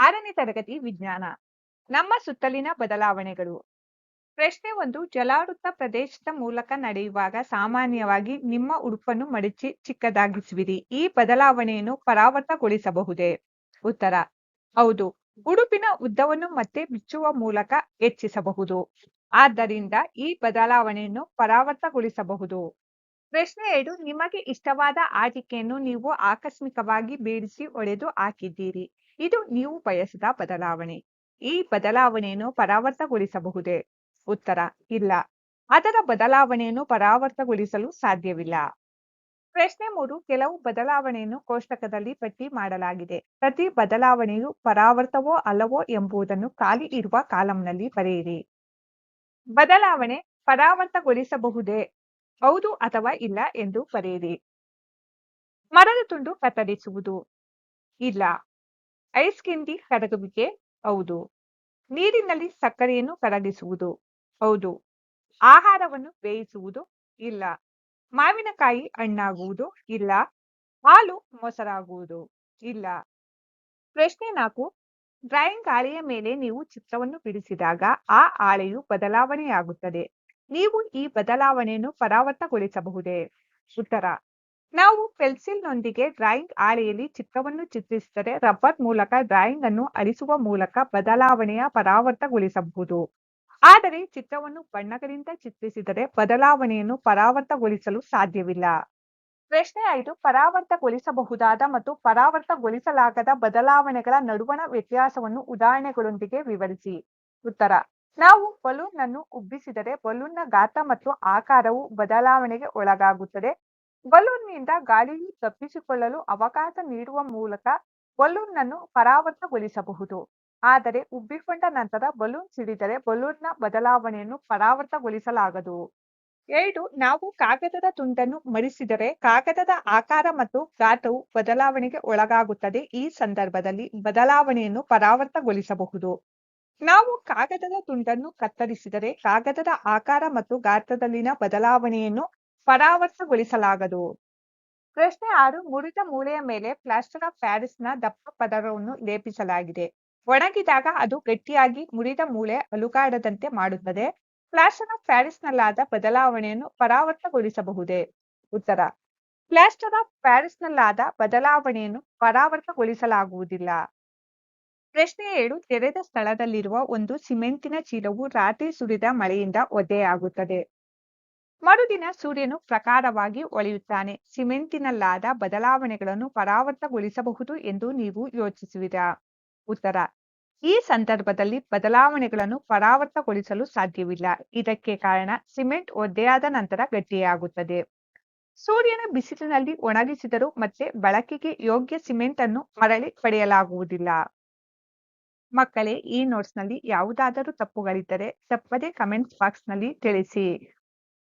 ಆರನೇ ತರಗತಿ ವಿಜ್ಞಾನ. ನಮ್ಮ ಸುತ್ತಲಿನ ಬದಲಾವಣೆಗಳು. ಪ್ರಶ್ನೆ ಒಂದು, ಜಲಾವೃತ ಪ್ರದೇಶದ ಮೂಲಕ ನಡೆಯುವಾಗ ಸಾಮಾನ್ಯವಾಗಿ ನಿಮ್ಮ ಉಡುಪನ್ನು ಮಡಚಿ ಚಿಕ್ಕದಾಗಿಸುವಿರಿ. ಈ ಬದಲಾವಣೆಯನ್ನು ಪರಾವರ್ತಗೊಳಿಸಬಹುದೇ? ಉತ್ತರ. ಹೌದು. ಉಡುಪಿನ ಉದ್ದವನ್ನು ಮತ್ತೆ ಬಿಚ್ಚುವ ಮೂಲಕ ಹೆಚ್ಚಿಸಬಹುದು. ಆದ್ದರಿಂದ ಈ ಬದಲಾವಣೆಯನ್ನು ಪರಾವರ್ತಗೊಳಿಸಬಹುದು. ಪ್ರಶ್ನೆ ಎರಡು, ನಿಮಗೆ ಇಷ್ಟವಾದ ಆಟಿಕೆಯನ್ನು ನೀವು ಆಕಸ್ಮಿಕವಾಗಿ ಬೀಳಿಸಿ ಒಡೆದು ಹಾಕಿದ್ದೀರಿ. ಇದು ನೀವು ಬಯಸಿದ ಬದಲಾವಣೆ. ಈ ಬದಲಾವಣೆಯನ್ನು ಪರಾವರ್ತಗೊಳಿಸಬಹುದೇ? ಉತ್ತರ, ಇಲ್ಲ. ಅದರ ಬದಲಾವಣೆಯನ್ನು ಪರಾವರ್ತಗೊಳಿಸಲು ಸಾಧ್ಯವಿಲ್ಲ. ಪ್ರಶ್ನೆ ಮೂರು, ಕೆಲವು ಬದಲಾವಣೆಯನ್ನು ಕೋಷ್ಟಕದಲ್ಲಿ ಪಟ್ಟಿ ಮಾಡಲಾಗಿದೆ. ಪ್ರತಿ ಬದಲಾವಣೆಯು ಪರಾವರ್ತವೋ ಅಲ್ಲವೋ ಎಂಬುದನ್ನು ಖಾಲಿ ಇರುವ ಕಾಲಂನಲ್ಲಿ ಬರೆಯಿರಿ. ಬದಲಾವಣೆ ಪರಾವರ್ತಗೊಳಿಸಬಹುದೇ? ಹೌದು ಅಥವಾ ಇಲ್ಲ ಎಂದು ಬರೆಯಿರಿ. ಮರದ ತುಂಡು ಕತ್ತರಿಸುವುದು. ಇಲ್ಲ. ಐಸ್ ಕಿಂಡಿ ಕರಗುವಿಕೆ, ಹೌದು. ನೀರಿನಲ್ಲಿ ಸಕ್ಕರೆಯನ್ನು ಕರಗಿಸುವುದು, ಹೌದು. ಆಹಾರವನ್ನು ಬೇಯಿಸುವುದು, ಇಲ್ಲ. ಮಾವಿನಕಾಯಿ ಹಣ್ಣಾಗುವುದು, ಇಲ್ಲ. ಹಾಲು ಮೊಸರಾಗುವುದು, ಇಲ್ಲ. ಪ್ರಶ್ನೆ ನಾಲ್ಕು. ಡ್ರಾಯಿಂಗ್ ಹಾಳೆಯ ಮೇಲೆ ನೀವು ಚಿತ್ರವನ್ನು ಬಿಡಿಸಿದಾಗ ಆ ಹಾಳೆಯು ಬದಲಾವಣೆಯಾಗುತ್ತದೆ. ನೀವು ಈ ಬದಲಾವಣೆಯನ್ನು ಪರಾವರ್ತಗೊಳಿಸಬಹುದೇ? ಉತ್ತರ. ನಾವು ಪೆನ್ಸಿಲ್ನೊಂದಿಗೆ ಡ್ರಾಯಿಂಗ್ ಹಾಳೆಯಲ್ಲಿ ಚಿತ್ರವನ್ನು ಚಿತ್ರಿಸಿದರೆ ರಬ್ಬರ್ ಮೂಲಕ ಡ್ರಾಯಿಂಗ್ ಅನ್ನು ಅಳಿಸುವ ಮೂಲಕ ಬದಲಾವಣೆಯ ಪರಾವರ್ತಗೊಳಿಸಬಹುದು. ಆದರೆ ಚಿತ್ರವನ್ನು ಬಣ್ಣಗಳಿಂದ ಚಿತ್ರಿಸಿದರೆ ಬದಲಾವಣೆಯನ್ನು ಪರಾವರ್ತಗೊಳಿಸಲು ಸಾಧ್ಯವಿಲ್ಲ. ಪ್ರಶ್ನೆ ಐದು, ಪರಾವರ್ತಗೊಳಿಸಬಹುದಾದ ಮತ್ತು ಪರಾವರ್ತಗೊಳಿಸಲಾಗದ ಬದಲಾವಣೆಗಳ ನಡುವಣ ವ್ಯತ್ಯಾಸವನ್ನು ಉದಾಹರಣೆಗಳೊಂದಿಗೆ ವಿವರಿಸಿ. ಉತ್ತರ, ನಾವು ಬಲೂನ್ ಅನ್ನು ಉಬ್ಬಿಸಿದರೆ ಬಲೂನ್ನ ಗಾತ್ರ ಮತ್ತು ಆಕಾರವು ಬದಲಾವಣೆಗೆ ಒಳಗಾಗುತ್ತದೆ. ಬಲೂನ್ನಿಂದ ಗಾಳಿಯು ತಪ್ಪಿಸಿಕೊಳ್ಳಲು ಅವಕಾಶ ನೀಡುವ ಮೂಲಕ ಬಲೂನ್ ಅನ್ನು ಪರಾವರ್ತಗೊಳಿಸಬಹುದು. ಆದರೆ ಉಬ್ಬಿಕೊಂಡ ನಂತರ ಬಲೂನ್ ಸಿಡಿದರೆ ಬಲೂನ್ನ ಬದಲಾವಣೆಯನ್ನು ಪರಾವರ್ತಗೊಳಿಸಲಾಗದು. ಎರಡು, ನಾವು ಕಾಗದದ ತುಂಡನ್ನು ಮರಿಸಿದರೆ ಕಾಗದದ ಆಕಾರ ಮತ್ತು ಗಾತ್ರವು ಬದಲಾವಣೆಗೆ ಒಳಗಾಗುತ್ತದೆ. ಈ ಸಂದರ್ಭದಲ್ಲಿ ಬದಲಾವಣೆಯನ್ನು ಪರಾವರ್ತಗೊಳಿಸಬಹುದು. ನಾವು ಕಾಗದದ ತುಂಡನ್ನು ಕತ್ತರಿಸಿದರೆ ಕಾಗದದ ಆಕಾರ ಮತ್ತು ಗಾತ್ರದಲ್ಲಿನ ಬದಲಾವಣೆಯನ್ನು ಪರಾವರ್ತಗೊಳಿಸಲಾಗದು. ಪ್ರಶ್ನೆ ಆರು, ಮುರಿದ ಮೂಳೆಯ ಮೇಲೆ ಪ್ಲಾಸ್ಟರ್ ಆಫ್ ಪ್ಯಾರಿಸ್ನ ದಪ್ಪ ಪದರವನ್ನು ಲೇಪಿಸಲಾಗಿದೆ. ಒಣಗಿದಾಗ ಅದು ಗಟ್ಟಿಯಾಗಿ ಮುರಿದ ಮೂಳೆ ಅಲುಗಾಡದಂತೆ ಮಾಡುತ್ತದೆ. ಪ್ಲಾಸ್ಟರ್ ಆಫ್ ಪ್ಯಾರಿಸ್ನಲ್ಲಾದ ಬದಲಾವಣೆಯನ್ನು ಪರಾವರ್ತಗೊಳಿಸಬಹುದೇ? ಉತ್ತರ. ಪ್ಲಾಸ್ಟರ್ ಆಫ್ ಪ್ಯಾರಿಸ್ನಲ್ಲಾದ ಬದಲಾವಣೆಯನ್ನು ಪರಾವರ್ತಗೊಳಿಸಲಾಗುವುದಿಲ್ಲ. ಪ್ರಶ್ನೆ ಏಳು, ತೆರೆದ ಸ್ಥಳದಲ್ಲಿರುವ ಒಂದು ಸಿಮೆಂಟಿನ ಚೀಲವು ರಾತ್ರಿ ಸುರಿದ ಮಳೆಯಿಂದ ಒದ್ದೆಯಾಗುತ್ತದೆ. ಮರುದಿನ ಸೂರ್ಯನು ಪ್ರಕಾರವಾಗಿ ಒಳೆಯುತ್ತಾನೆ. ಸಿಮೆಂಟಿನಲ್ಲಾದ ಬದಲಾವಣೆಗಳನ್ನು ಪರಾವರ್ತಗೊಳಿಸಬಹುದು ಎಂದು ನೀವು ಯೋಚಿಸುವಿರಾ? ಉತ್ತರ. ಈ ಸಂದರ್ಭದಲ್ಲಿ ಬದಲಾವಣೆಗಳನ್ನು ಪರಾವರ್ತಗೊಳಿಸಲು ಸಾಧ್ಯವಿಲ್ಲ. ಇದಕ್ಕೆ ಕಾರಣ ಸಿಮೆಂಟ್ ಒದ್ದೆಯಾದ ನಂತರ ಗಟ್ಟಿಯಾಗುತ್ತದೆ. ಸೂರ್ಯನ ಬಿಸಿಲಿನಲ್ಲಿ ಒಣಗಿಸಿದರೂ ಮತ್ತೆ ಬಳಕೆಗೆ ಯೋಗ್ಯ ಸಿಮೆಂಟ್ ಅನ್ನು ಮರಳಿ ಪಡೆಯಲಾಗುವುದಿಲ್ಲ. ಮಕ್ಕಳೇ, ಈ ನೋಟ್ಸ್ನಲ್ಲಿ ಯಾವುದಾದರೂ ತಪ್ಪುಗಳಿದ್ದರೆ ತಪ್ಪದೆ ಕಮೆಂಟ್ ಬಾಕ್ಸ್ನಲ್ಲಿ ತಿಳಿಸಿ.